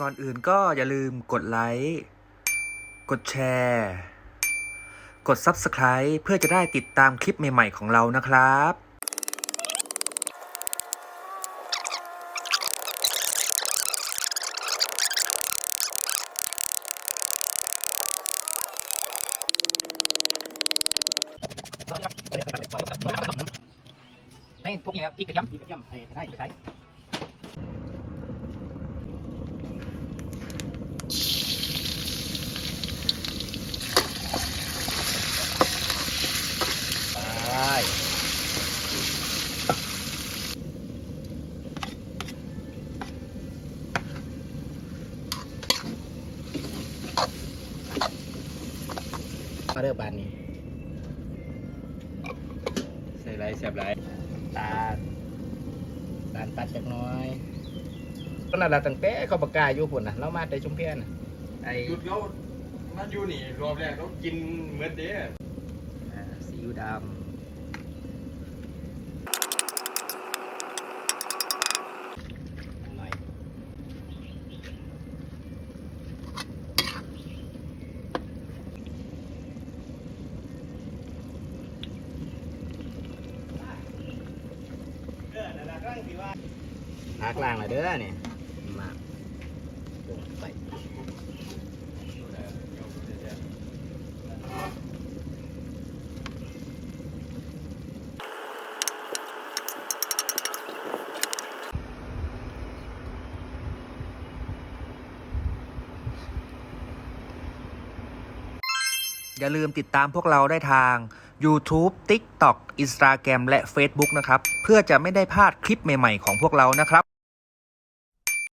ก่อนอื่นก็อย่าลืมกดไลค์กดแชร์ กด Subscribe เพื่อจะได้ติดตามคลิปใหม่ๆของเรานะครับให้พวกนี้ครับพริกกระเทียมพริกกระเทียมให้ได้ใช้ ได้มาเริ่มบานนี้ ใส่ไรแสบไรตาลตาลตัดจักหน้อยก็นั่นแหละตั้งแต่เขาประกาศอยู่พุ่นนะเรามาแต่ชุมเพียนน่ะไอ้หยุดแล้วมาอยู่นี่รอบแรกเขากินเหมือนเด้อ่าซีอิ๊วดำ พักลางเลยเด้อเนี่ยมาลงไปอย่าลืมติดตามพวกเราได้ทาง YouTube TikTok Instagram และ Facebook นะครับ เพื่อจะไม่ได้พลาดคลิปใหม่ ๆ ของพวกเรานะครับ